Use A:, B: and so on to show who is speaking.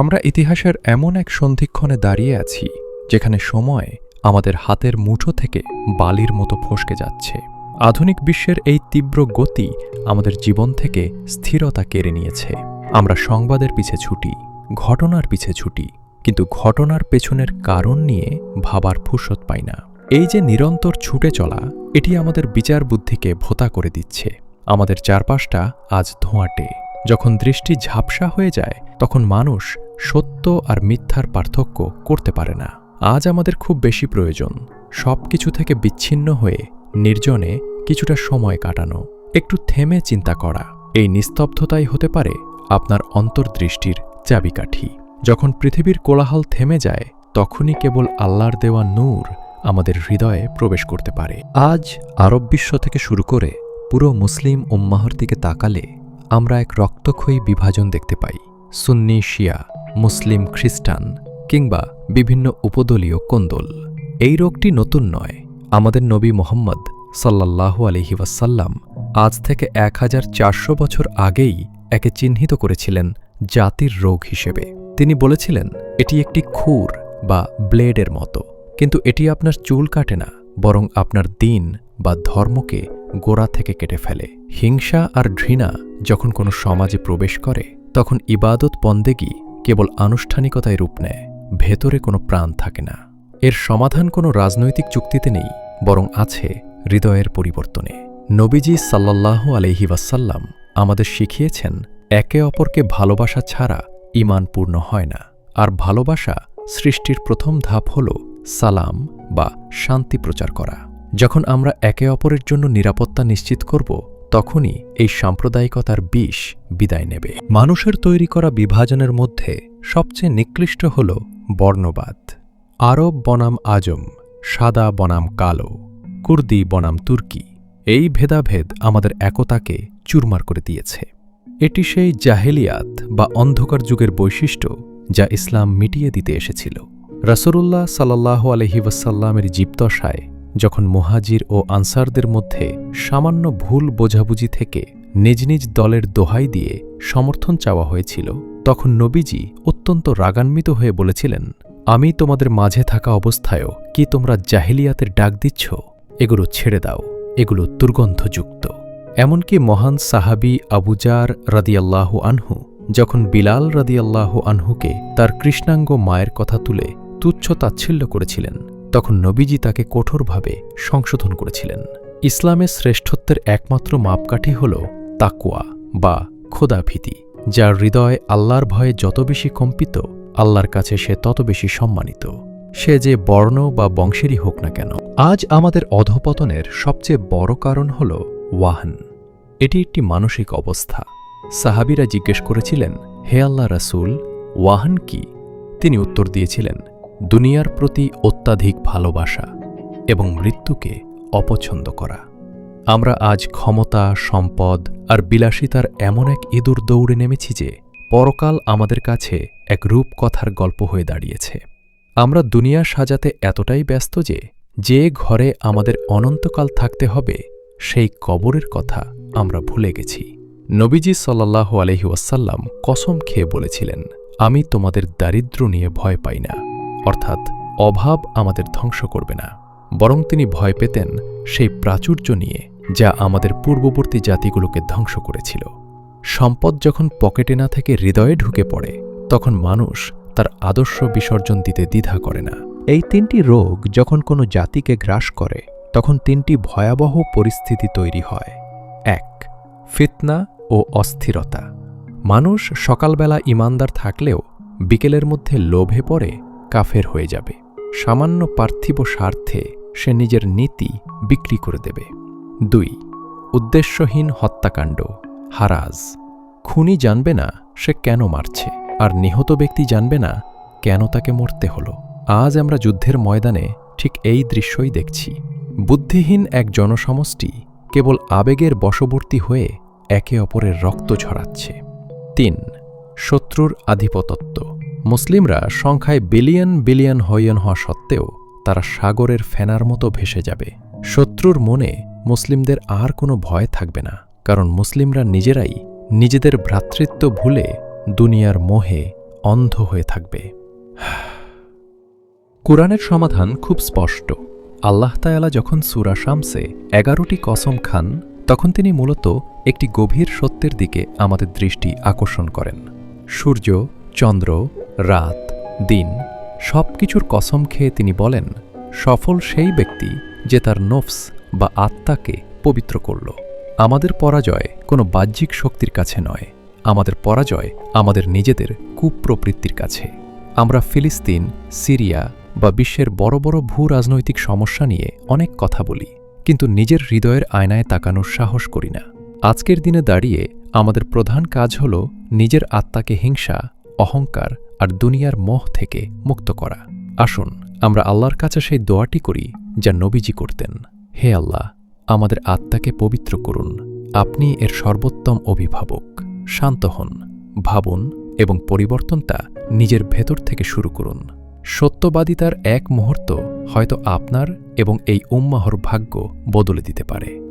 A: আমরা ইতিহাসের এমন এক সন্ধিক্ষণে দাঁড়িয়ে আছি, যেখানে সময় আমাদের হাতের মুঠো থেকে বালির মতো ফসকে যাচ্ছে। আধুনিক বিশ্বের এই তীব্র গতি আমাদের জীবন থেকে স্থিরতা কেড়ে নিয়েছে। আমরা সংবাদের পিছে ছুটি, ঘটনার পিছে ছুটি, কিন্তু ঘটনার পেছনের কারণ নিয়ে ভাবার ফুসত পাই না। এই যে নিরন্তর ছুটে চলা, এটি আমাদের বিচার বুদ্ধিকে ভোতা করে দিচ্ছে। আমাদের চারপাশটা আজ ধোঁয়াটে। যখন দৃষ্টি ঝাপসা হয়ে যায়, তখন মানুষ সত্য আর মিথ্যার পার্থক্য করতে পারে না। আজ আমাদের খুব বেশি প্রয়োজন সব কিছু থেকে বিচ্ছিন্ন হয়ে নির্জনে কিছুটা সময় কাটানো। একটু থেমে চিন্তা করা। এই নিস্তব্ধতাই হতে পারে আপনার অন্তর্দৃষ্টির চাবিকাঠি। যখন পৃথিবীর কোলাহল থেমে যায়, তখনই কেবল আল্লাহর দেওয়া নূর আমাদের হৃদয়ে প্রবেশ করতে পারে।
B: আজ আরব বিশ্ব থেকে শুরু করে পুরো মুসলিম উম্মাহর দিকে তাকালে আমরা এক রক্তক্ষয়ী বিভাজন দেখতে পাই। সুন্নি শিয়া মুসলিম খ্রিস্টান কিংবা বিভিন্ন উপদলীয় কোন্দল। এই রোগটি নতুন নয়। আমাদের নবী মোহাম্মদ সাল্লাল্লাহু আলহি ওয়াসাল্লাম আজ থেকে এক হাজার চারশো বছর আগেই একে চিহ্নিত করেছিলেন জাতির রোগ হিসেবে। তিনি বলেছিলেন, এটি একটি খুর বা ব্লেডের মতো, কিন্তু এটি আপনার চুল কাটে না, বরং আপনার দিন বা ধর্মকে গোড়া থেকে কেটে ফেলে। হিংসা আর ঘৃণা যখন কোনো সমাজে প্রবেশ করে, তখন ইবাদত বন্দেগি কেবল আনুষ্ঠানিকতায় রূপ নেয়, ভেতরে কোনো প্রাণ থাকে না। এর সমাধান কোনো রাজনৈতিক চুক্তিতে নেই, বরং আছে হৃদয়ের পরিবর্তনে। নবীজি সাল্লাল্লাহু আলহি ওয়াসাল্লাম আমাদের শিখিয়েছেন, একে অপরকে ভালোবাসা ছাড়া ইমান পূর্ণ হয় না, আর ভালোবাসা সৃষ্টির প্রথম ধাপ হল সালাম বা শান্তি প্রচার করা। যখন আমরা একে অপরের জন্য নিরাপত্তা নিশ্চিত করব তখনই এই সাম্প্রদায়িকতার বিষ বিদায় নেবে। মানুষের তৈরি করা বিভাজনের মধ্যে সবচেয়ে নিকৃষ্ট হল বর্ণবাদ। আরব বনাম আজম, সাদা বনাম কালো, কুর্দি বনাম তুর্কি, এই ভেদাভেদ আমাদের একতাকে চুরমার করে দিয়েছে। এটি সেই জাহেলিয়াত বা অন্ধকার যুগের বৈশিষ্ট্য যা ইসলাম মিটিয়ে দিতে এসেছিল। রাসরুল্লাহ সাল্লাহ আলহি ওয়াসাল্লামের জীবদশায় যখন মোহাজির ও আনসারদের মধ্যে সামান্য ভুল বোঝাবুঝি থেকে নিজ নিজ দলের দোহাই দিয়ে সমর্থন চাওয়া হয়েছিল, তখন নবীজি অত্যন্ত রাগান্বিত হয়ে বলেছিলেন, আমি তোমাদের মাঝে থাকা অবস্থায়ও কি তোমরা জাহিলিয়াতের ডাক দিচ্ছ? এগুলো ছেড়ে দাও, এগুলো দুর্গন্ধযুক্ত। এমনকি মহান সাহাবি আবুজার রাদিয়াল্লাহু আনহু যখন বিলাল রাদিয়াল্লাহু আনহুকে তার কৃষ্ণাঙ্গ মায়ের কথা তুলে তুচ্ছ তাচ্ছিল্য করেছিলেন তখন নবীজি তাকে কঠোরভাবে সংশোধন করেছিলেন। ইসলামের শ্রেষ্ঠত্বের একমাত্র মাপকাঠি হল তাকুয়া বা খোদাভীতি যার হৃদয় আল্লাহর ভয়ে যত বেশি কম্পিত, আল্লাহর কাছে সে তত বেশি সম্মানিত। সে যে বর্ণ বা বংশেরই হোক না কেন, আজ আমাদের অধপতনের সবচেয়ে বড় কারণ হল ওয়াহন। এটি একটি মানসিক অবস্থা। সাহাবিরা জিজ্ঞেস করেছিলেন, হে আল্লাহ রাসুল, ওয়াহন কি? তিনি উত্তর দিয়েছিলেন দুনিয়ার প্রতি অত্যাধিক ভালোবাসা এবং মৃত্যুকে অপছন্দ করা। আমরা আজ ক্ষমতা, সম্পদ আর বিলাসিতার এমন এক ইঁদুর দৌড়ে নেমেছি যে পরকাল আমাদের কাছে এক রূপকথার গল্প হয়ে দাঁড়িয়েছে। আমরা দুনিয়া সাজাতে এতটাই ব্যস্ত যে যে ঘরে আমাদের অনন্তকাল থাকতে হবে, সেই কবরের কথা আমরা ভুলে গেছি। নবীজি সাল্লাহ আলহি ওয়াসাল্লাম কসম খেয়ে বলেছিলেন, আমি তোমাদের দারিদ্র নিয়ে ভয় পাই না। অর্থাৎ অভাব আমাদের ধ্বংস করবে না। বরং তিনি ভয় পেতেন সেই প্রাচুর্য নিয়ে যা আমাদের পূর্ববর্তী জাতিগুলোকে ধ্বংস করেছিল। সম্পদ যখন পকেটে না থেকে হৃদয়ে ঢুকে পড়ে, তখন মানুষ তার আদর্শ বিসর্জন দিতে দ্বিধা করে না। এই তিনটি রোগ যখন কোনো জাতিকে গ্রাস করে, তখন তিনটি ভয়াবহ পরিস্থিতি তৈরি হয়। এক, ফিতনা ও অস্থিরতা। মানুষ সকালবেলা ইমানদার থাকলেও বিকেলের মধ্যে লোভে পড়ে কাফের হয়ে যাবে। সামান্য পার্থিব স্বার্থে সে নিজের নীতি বিক্রি করে দেবে। দুই, উদ্দেশ্যহীন হত্যাকাণ্ড, হারাজ। খুনি জানবে না সে কেন মারছে, আর নিহত ব্যক্তি জানবে না কেন তাকে মরতে হলো। আজ আমরা যুদ্ধের ময়দানে ঠিক এই দৃশ্যই দেখছি। বুদ্ধিহীন এক জনসমষ্টি কেবল আবেগের বশবর্তী হয়ে একে অপরের রক্ত ঝরাচ্ছে। তিন, শত্রুর আধিপতত্ব মুসলিমরা সংখ্যায় বিলিয়ন বিলিয়ন হইয়ন হওয়া সত্ত্বেও তারা সাগরের ফেনার মতো ভেসে যাবে। শত্রুর মনে মুসলিমদের আর কোনো ভয় থাকবে না, কারণ মুসলিমরা নিজেরাই নিজেদের ভ্রাতৃত্ব ভুলে দুনিয়ার মোহে
A: অন্ধ হয়ে থাকবে। কোরআনের সমাধান খুব স্পষ্ট। আল্লাহ তায়ালা যখন সুরা শামসে এগারোটি কসম খান, তখন তিনি মূলত একটি গভীর সত্যের দিকে আমাদের দৃষ্টি আকর্ষণ করেন। সূর্য, চন্দ্র রাত, দিন সব কিছুর কসম খেয়ে তিনি বলেন, সফল সেই ব্যক্তি যে তার নফস বা আত্মাকে পবিত্র করল। আমাদের পরাজয় কোনো বাহ্যিক শক্তির কাছে নয়। আমাদের পরাজয় আমাদের নিজেদের কুপ্রবৃত্তির কাছে। আমরা ফিলিস্তিন, সিরিয়া বা বিশ্বের বড় বড় ভূ রাজনৈতিক সমস্যা নিয়ে অনেক কথা বলি, কিন্তু নিজের হৃদয়ের আয়নায় তাকানোর সাহস করি না। আজকের দিনে দাঁড়িয়ে আমাদের প্রধান কাজ হল নিজের আত্মাকে হিংসা অহংকার আর দুনিয়ার মোহ থেকে মুক্ত করা। আসুন, আমরা আল্লাহর কাছে সেই দোয়াটি করি যা নবীজি করতেন। হে আল্লাহ, আমাদের আত্মাকে পবিত্র করুন। আপনি এর সর্বোত্তম অভিভাবক। শান্ত হন, ভাবুন এবং পরিবর্তনটা নিজের ভেতর থেকে শুরু করুন। সত্যবাদিতার এক মুহূর্ত হয়তো আপনার এবং এই উম্মাহর ভাগ্য বদলে দিতে পারে।